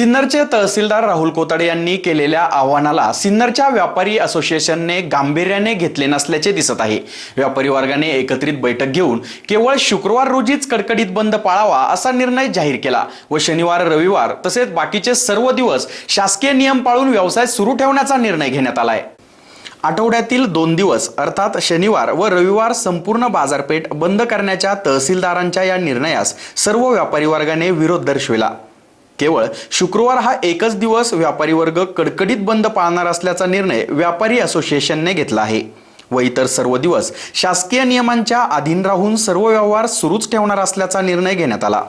सिन्नरचे तहसीलदार राहुल कोताडे यांनी केलेल्या आव्हानाला सिन्नरच्या व्यापारी असोसिएशनने गांभीर्याने घेतले नसल्याचे दिसत आहे. व्यापारी वर्गाने एकत्रित बैठक घेऊन केवळ शुक्रवार रोजीच कडकडीत बंद पाळावा असा निर्णय जाहीर केला व शनिवार रविवार तसेच बाकीचे सर्व दिवस शासकीय नियम पाळून व्यवसाय सुरू ठेवण्याचा निर्णय घेण्यात आलाय. आठवड्यातील दोन दिवस अर्थात शनिवार व रविवार संपूर्ण बाजारपेठ बंद करण्याच्या तहसीलदारांच्या या निर्णयास सर्व व्यापारी वर्गाने विरोध दर्शविला. केवळ शुक्रवार हा एकच दिवस व्यापारी वर्ग कडकडीत बंद पाळणार असल्याचा निर्णय व्यापारी असोसिएशनने घेतला आहे. व इतर सर्व दिवस शासकीय नियमांच्या अधीन राहून सर्व व्यवहार सुरूच ठेवणार असल्याचा निर्णय घेण्यात आला.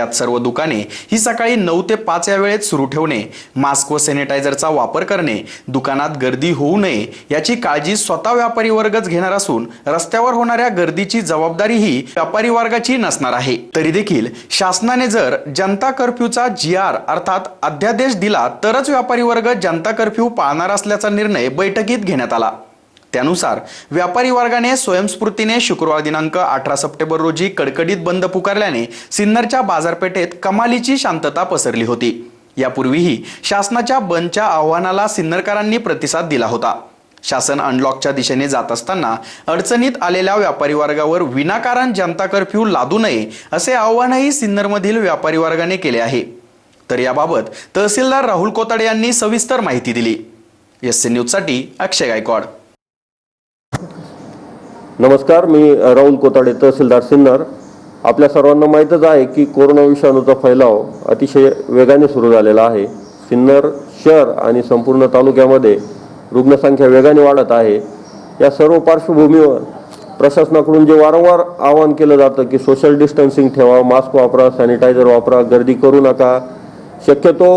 त्यात सर्व दुकाने ही सकाळी नऊ ते पाच या वेळेत सुरू ठेवणे मास्क व सॅनिटायझरचा वापर करणे दुकानात गर्दी होऊ नये याची काळजी स्वतः व्यापारी वर्गच घेणार असून रस्त्यावर होणाऱ्या गर्दीची जबाबदारी ही व्यापारी वर्गाची नसणार आहे. तरी देखील शासनाने जर जनता कर्फ्यूचा जी आर अर्थात अध्यादेश दिला तरच व्यापारी वर्ग जनता कर्फ्यू पाळणार असल्याचा निर्णय बैठकीत घेण्यात आला. त्यानुसार व्यापारी वर्गाने स्वयंस्फूर्तीने शुक्रवार दिनांक अठरा सप्टेंबर रोजी कडकडीत बंद पुकारल्याने सिन्नरच्या बाजारपेठेत कमालीची शांतता पसरली होती. यापूर्वीही शासनाच्या बंदच्या आव्हानाला सिन्नरकरांनी प्रतिसाद दिला होता. शासन अनलॉकच्या दिशेने जात असताना अडचणीत आलेल्या व्यापारी वर्गावर विनाकारण जनता कर्फ्यू लादू नये असे आव्हानही सिन्नरमधील व्यापारी वर्गाने केले आहे. तर याबाबत तहसीलदार राहुल कोताडे यांनी सविस्तर माहिती दिली. एस सी न्यूजसाठी अक्षय गायकवाड. नमस्कार मी राहुल कोताडे तहसीलदार सिन्नर. आपल्या सर्वांना माहीतच आहे की कोरोना विषाणूचा फैलाव अतिशय वेगाने सुरू झालेला आहे. सिन्नर शहर आणि संपूर्ण तालुक्यामध्ये रुग्णसंख्या वेगाने वाढत आहे. या सर्व पार्श्वभूमीवर प्रशासनाकडून जे वारंवार आवाहन केलं जातं की सोशल डिस्टन्सिंग ठेवा मास्क वापरा सॅनिटायझर वापरा गर्दी करू नका. शक्यतो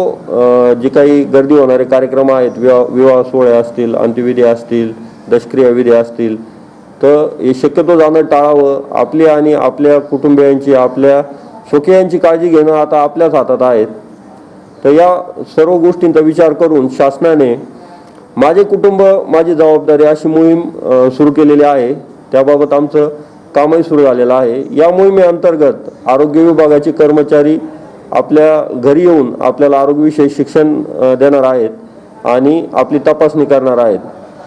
जी जे काही गर्दी होणारे कार्यक्रम आहेत विवाह विवाह सोहळे असतील अंत्यविधी असतील दशक्रिया विधी असतील तर हे शक्यतो जाणं टाळावं. आपली आणि आपल्या कुटुंबियांची आपल्या स्वकीयांची काळजी घेणं आता आपल्याच हातात आहेत तर या सर्व गोष्टींचा विचार करून शासनाने माझे कुटुंब माझी जबाबदारी अशी मोहीम सुरू केलेली आहे. त्याबाबत आमचं कामही सुरू झालेलं आहे. या मोहिमेअंतर्गत आरोग्य विभागाचे कर्मचारी आपल्या घरी येऊन आपल्याला आरोग्यविषयी शिक्षण देणार आहेत आणि आपली तपासणी करणार आहेत.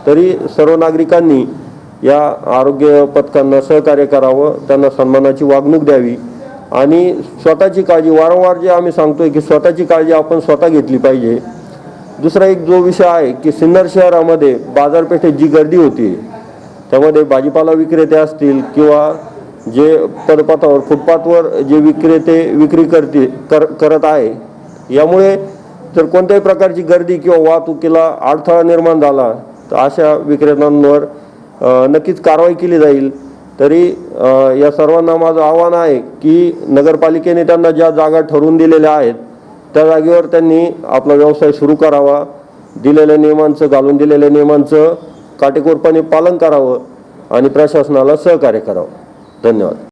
तरी सर्व नागरिकांनी या आरोग्य पथकांना सहकार्य करावं त्यांना सन्मानाची वागणूक द्यावी आणि स्वतःची काळजी वारंवार जे आम्ही सांगतोय की स्वतःची काळजी आपण स्वतः घेतली पाहिजे. दुसरा एक जो विषय आहे की सिन्नर शहरामध्ये बाजारपेठेत जी गर्दी होती त्यामध्ये भाजीपाला विक्रेते असतील किंवा जे पदपथावर फुटपाथवर जे विक्रेते विक्री करते कर करत आहे यामुळे जर कोणत्याही प्रकारची गर्दी किंवा वाहतुकीला अडथळा निर्माण झाला तर अशा विक्रेत्यांवर नक्कीच कारवाई केली जाईल. तरी या सर्वांना माझं आव्हान आहे की नगरपालिकेने त्यांना ज्या जागा ठरवून दिलेल्या आहेत त्या जागेवर त्यांनी आपला व्यवसाय सुरू करावा. दिलेल्या नियमांचं घालून दिलेल्या नियमांचं काटेकोरपणे पालन करावं आणि प्रशासनाला सहकार्य करावं. धन्यवाद.